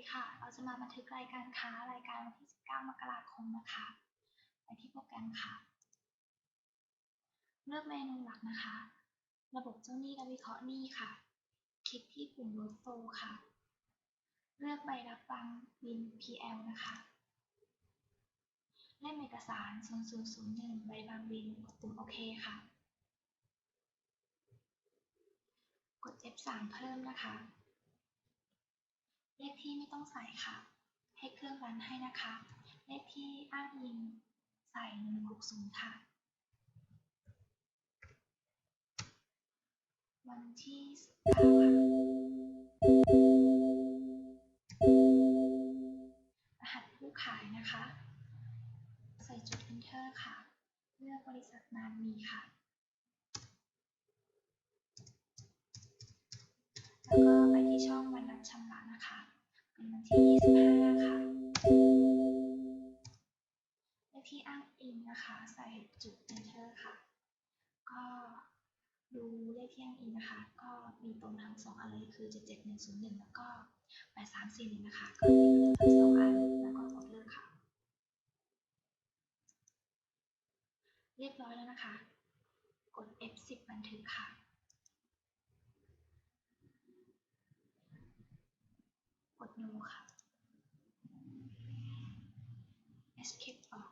ดีค่ะ เราจะมาบันทึกรายการค้ารายการวันที่ 19 มกราคมนะคะ ไปที่โปรแกรมค่ะ เลือกเมนูหลักนะคะ ระบบเจ้าหนี้และวิเคราะห์หนี้ค่ะ คลิกที่ปุ่ม Workflow ค่ะ เลือกใบรับฟังบิน PL นะคะ เล่มเอกสาร 0001 ใบบางบิน กดปุ่มโอเคค่ะ กด F3 เพิ่มนะคะ ไม่ต้องใส่ค่ะ ให้เครื่องรันให้นะคะ เลขที่อ้างอิงใส่160 ค่ะ วันที่19ค่ะรหัสผู้ขายนะคะ ใส่จุด enter ค่ะ เลือกบริษัทนามมีค่ะ แล้วก็ไปที่ช่องวันนัดชำระนะคะ นวันที่25 ค่ะเลขที่อ้างอิงนะคะ ใส่จุด enter ค่ะ ก็ดูเลขที่อ้างอิงนะคะ ก็มีตรงทั้งสองอันเลยคือ 77101 แล้วก็ 8341 นะคะ ก็มีทั้งสองอันแล้วก็กดเลิกค่ะ เรียบร้อยแล้วนะคะ กด F10 บันทึกค่ะ กด no ค่ะ escape ออก